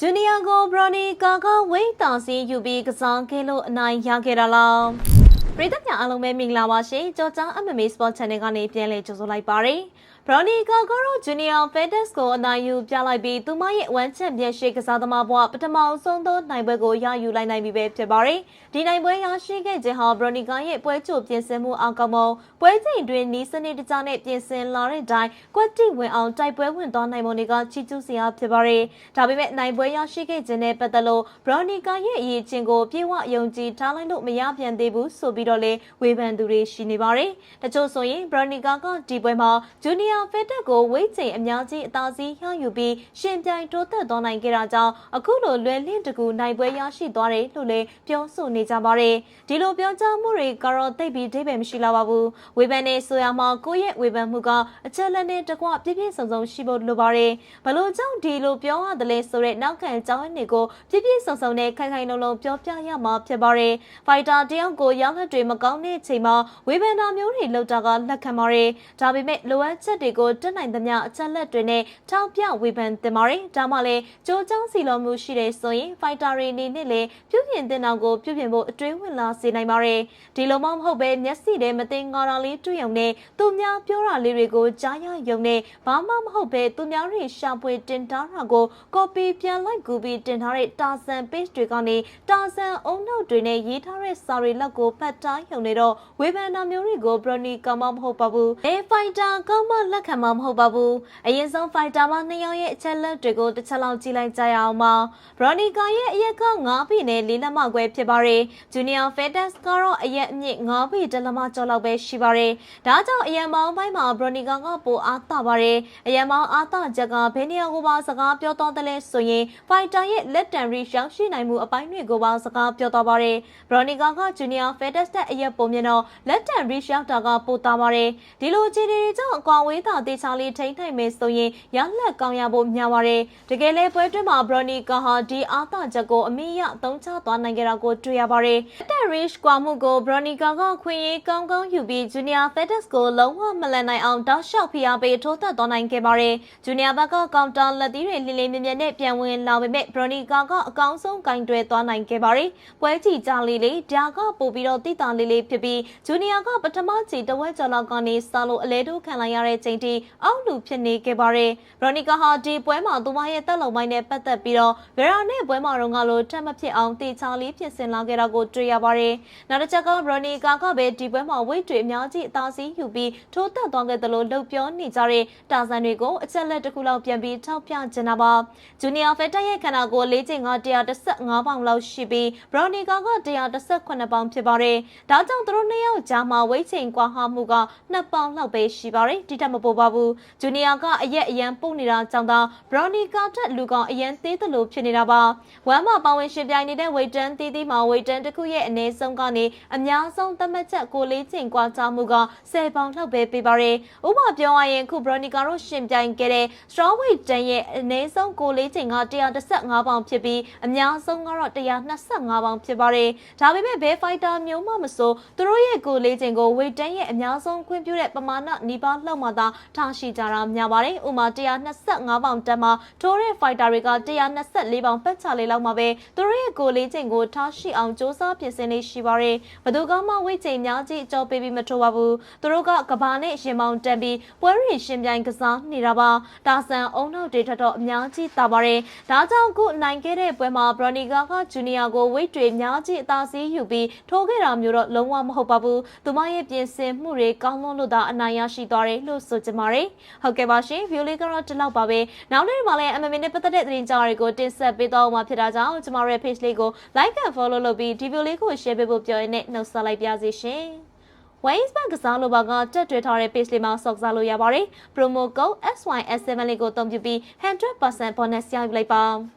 ဂျူနီယာကိုဘရိုနီကာကဝိတ်တာစီယူပြီးကစားခဲ့လို့အနိုင်ရခဲ့တာလား ပရိသတ်များအားလုံးပဲမင်္ဂလာပါရှင်ကြော်ကြား MMA Sport Channel ကနေပြန်လည်ကြိုဆိုလိုက်ပါရစေဘရိုနီကာကတော့ဂျူနီယာဖက်ဒက်စ်ကိုအနိုင်ယူပြလိုက်ပြီးသူမရဲ့ဝမ်ချန်ပီယံရှစ်ကစားသမားဘဝပထမဆုံးသောနိုင်ပွဲကိုရယူလိုက်နိုင်ပြီပဲဖြစ်ပါတယ်။ဒီနိုင်ပွဲရရှိခဲ့ခြင်းဟာဘရိုနီကာရဲ့ပွဲချိုပြင်ဆင်မှုအောင်ကောင်းမပွဲချိန်တွင်နီးစနစ်တကျနဲ့ပြင်ဆင်လာတဲ့တိုင်ကွက်တိဝင်အောင်တိုက်ပွဲဝင်သွားနိုင်မှုတွေကချီးကျူးစရာဖြစ်ပါတယ်။ဒါပေမဲ့နိုင်ပွဲရရှိခဲ့ခြင်းနဲ့ပတ်သက်လို့ဘရိုနီကာရဲ့အရေးချင်းကိုပြေဝယုံကြည်ထားလိုက်လို့မရပြန်သေးဘူးဆိုပြီးတော့လေဝေဖန်သူတွေရှိနေပါတယ်။တချို့ဆိုရင်ဘရိုနီကာကဒီပွဲမှာဂျူနီယာဖက်တက်ကိုဝိတ်ချိန်အများကြီးအသာစီးရယူပြီးရှင်ပြိုင်တိုးသက်သွားနိုင်ခဲ့တာကြောင့်အခုလိုလွယ်လင့်တကူနိုင်ပွဲရရှိသွားတယ်လို့လည်းပြောဆိုနေကြပါတယ်။ဒီလိုပြောကြားမှုတွေကတော့သိပ်ပြီးဒိဗယ်မရှိလာပါဘူး။ဝေဖန်နေဆိုရမှာကိုယ့်ရဲ့ဝေဖန်မှုကအချက်လက်နဲ့တကွပြည့်ပြည့်စုံစုံရှိဖို့လိုပါတယ်။ဘလို့ကြောင့်ဒီလိုပြောရတယ်လဲဆိုတဲ့နောက်ခံအကြောင်းရင်းတွေကိုပြည့်ပြည့်စုံစုံနဲ့ခိုင်ခိုင်လုံလုံပြောပြရမှာဖြစ်ပါတယ်။ဖိုက်တာတယောက်ကိုရောက်လက်တွေမကောင်းတဲ့ချိန်မှာဝေဖန်တာမျိုးတွေလောက်တာကလက်ခံပါတယ်။ဒါပေမဲ့လိုအပ်ချက်တွေကိုတက်နိုင်သမျှအချက်လက်တွေနဲ့ထောက်ပြဝေဖန်တင်ပါတယ်။ဒါမှလည်းကြိုးကြောင်းစီလိုမှုရှိတဲ့ဆိုရင်ဖိုက်တာတွေအနေနဲ့လည်းပြုပြင်တင်အောင်ကိုပြုပြင်ဖို့အတွင်းဝင်လာစေနိုင်ပါတယ်။ဒီလိုမှမဟုတ်ပဲမျက်စိထဲမသိငါတာလေးတွေ့ရုံနဲ့သူများပြောတာလေးတွေကိုကြားရရုံနဲ့ဘာမှမဟုတ်ပဲသူများတွေရှာဖွေတင်ထားတာကို copy ပြန်လိုက်ကူပြီးတင်ထားတဲ့တာဆန် page တွေကနေတာဆန်အုံနောက်တွေနဲ့ရေးထားတဲ့စာတွေလောက်ကိုဖတ်တာရုံနဲ့တော့ဝေဖန်တာမျိုးတွေကို Brony ကမှမဟုတ်ပါဘူး။အဲ fighter ကမှလက်ခံမှာမဟုတ်ပါဘူး။အရင်ဆုံး fighter မနှစ်ယောက်ရဲ့အချက်လက်တွေကိုတစ်ချက်လောက်ကြည့်လိုက်ကြရအောင်ပါ။ Brony ကရဲ့အရက်က9ပြီနဲ့လေးလက်မခွဲဖြစ်ပါတယ်။ Junior Fedex ကတော့အရက်အမြင့်9ပြီတလက်မကျော်လောက်ပဲရှိပါတယ်။ဒါကြောင့်အရန်မောင်းပိုင်းမှာ Brony ကကပိုအားတာပါတယ်။အရန်မောင်းအားတာချက်ကဘယ်နေရာကိုပါစကားပြောတော့တယ်လဲဆိုရင် fighter ရဲ့လက်တံရီရောက်ရှိနိုင်မှုအပိုင်းတွေကိုပါစကားပြောတော့ပါတယ်။ Brony ကက Junior Fedex တဲ့အရက်ပုံမြင်တော့လက်တံရီရောက်တာကပိုတာပါတယ်။ဒီလိုအခြေအနေတွေကြောင့်အကွာဝေးတာတေချာလေးထိမ့်နိုင်မယ်ဆိုရင်ရလက်ကောင်းရဖို့များပါတယ်။တကယ်လဲပွဲတွင်းမှာ Brony ကဟာဒီအားတာချက်ကိုအမိရအသုံးချသွားနိုင်ခဲ့တာကိုတွေ့ရပါတယ်။လက်တံ reach ကွာမှုကို Brony ကကခွင့်ရေးကောင်းကောင်းယူပြီး Junior Fedex ကိုလုံးဝမလန်နိုင်အောင်တောက်လျှောက်ဖိအားပေးထိုးသက်သွားနိုင်ခဲ့ပါတယ်။ Junior ဘက်ကကောင်တာလက်သီးတွေလင်းလင်းမြမြနဲ့ပြန်ဝင်လာပေမဲ့ Brony ကကအကောင်းဆုံးကင်တွယ်သွားနိုင်ခဲ့ပါတယ်။ပွဲကြည့်ကြလေးလေးဒါကပို့ပြီးတော့တိတာလေးလေးဖြစ်ပြီး Junior ကပထမချီတဝက်ကျော်လောက်ကနေစလို့အလဲတို့ခံလိုက်ရတဲ့ချိန်ထိအောက်လူဖြစ်နေခဲ့ပါတယ်။ Brony ကဟာဒီပွဲမှာသူမရဲ့တက်လုံပိုင်းနဲ့ပတ်သက်ပြီးတော့ Vera နဲ့ပွဲမှာတော့ကလို့ထပ်မဖြစ်အောင်တေချာလေးဖြစ်စင်လာခဲ့တာကိုတွေ့ရပါတယ်။နောက်တစ်ချက်က Brony ကကပဲဒီပွဲမှာဝိတ်တွေအများကြီးအသာစီးယူပြီးထိုးတက်သွားခဲ့သလိုလှုပ်ပြောနေကြတဲ့တာဆန်တွေကိုအချက်လက်တစ်ခုလောက်ပြန်ပြီးထောက်ပြချင်တာပါ။ Junior Feta ရဲ့ခန္ဓာကိုယ်လေးချိန်က115ပေါင်လောက်ရှိပြီး Brony ကက118ပေါင်ဖြစ်ပါတယ်။ဒါကြောင့်သူတို့နှစ်ယောက်ကြားမှာဝိတ်ချိန်ကွာဟမှုက2ပေါင်လောက်ပဲရှိပါတယ်။ဒီတက်မပေါ်ပါဘူး။ Junior ကအရက်အရန်ပုတ်နေတာကြောင့်သာ Brony ကတက်လူကောင်အရန်သေးသလိုဖြစ်နေတာပါ။ဝမ်းမှာပါဝင်ရှင်ပြိုင်နေတဲ့ဝိတ်တန်းတီးတီးမှာဝိတ်တန်းတစ်ခုရဲ့အနေဆုံးကနေအများဆုံးသတ်မှတ်ချက်ကိုလေးချိန်ကွာခြားမှုက10ပေါင်လောက်ပဲပေးပါတယ်။ဥပမာပြောရရင်ခု Brony ကတော့ရှင်ပြိုင်ခဲ့တဲ့ Straw Weight တန်းရဲ့အနေဆုံးကိုလေးချိန်က115ပေါင်ဖြစ်ပြီးအများဆုံးကတော့125ပေါင်ဖြစ်ပါတယ်။ဒါပေမဲ့ဘဲဖိုက်တာမျိုးမှမဆိုသူတို့ရဲ့ကိုလေးချိန်ကိုဝိတ်တန်းရဲ့အများဆုံးခွင့်ပြုတဲ့ပမာဏနီးပါးလောက်မှသာထားရှိကြတာများပါတယ်။ဥပမာ125ပေါင်တက်မှာထိုးတဲ့ဖိုက်တာတွေက124ပေါင်ပတ်ချလေးလောက်မှာပဲသူတို့ရဲ့ကိုလေးချိန်ကိုထားရှိအောင်စ조사ပြင်ဆင်နေရှိပါတယ်။ဘသူကမှဝိတ်ချိန်များကြီးအကျော်ပေးပြီးမထိုးပါဘူး။သူတို့ကကဘာနဲ့ရင်မောင်တက်ပြီးပွဲရီရှင်ပြိုင်ကစားနေတာပါ။တာဆန်အုံနောက်တွေထက်တော့အများကြီးတာပါတယ်။ဒါကြောင့်ခုနိုင်ခဲ့တဲ့ပွဲမှာဘရိုနီဂါကဂျူနီယာကိုဝိတ်တွေအများကြီးအသာစီးယူပြီးထိုးခဲ့တာမျိုးတော့လုံးဝမဟုတ်ပါဘူး။သူမရဲ့ပြင်ဆင်မှုတွေကောင်းလွန်းလို့သာအနိုင်ရရှိသွားတယ်လို့ဆိုကြပါတယ်။ဟုတ်ကဲ့ပါရှင်။ view လေးကတော့ဒီလောက်ပါပဲ။နောက်နေ့မှာလည်း MMA နဲ့ပတ်သက်တဲ့သတင်းကြောင်းတွေကိုတင်ဆက်ပေးသွားမှာဖြစ်တာကြောင့်ကျမတို့ရဲ့ page လေးကို like and follow လုပ်ပြီးဒီ video လေးကို share ပေးဖို့ပြောရင်းနဲ့နှုတ်ဆက်လိုက်ပါစေရှင်။ Waves Bank ကစားလိုပါကတက်တွေ့ထားတဲ့ page လေးမှာစောင့်စားလို့ရပါတယ်။ promo code SYS7 လေးကိုအသုံးပြုပြီး100% bonus ရယူလိုက်ပါ။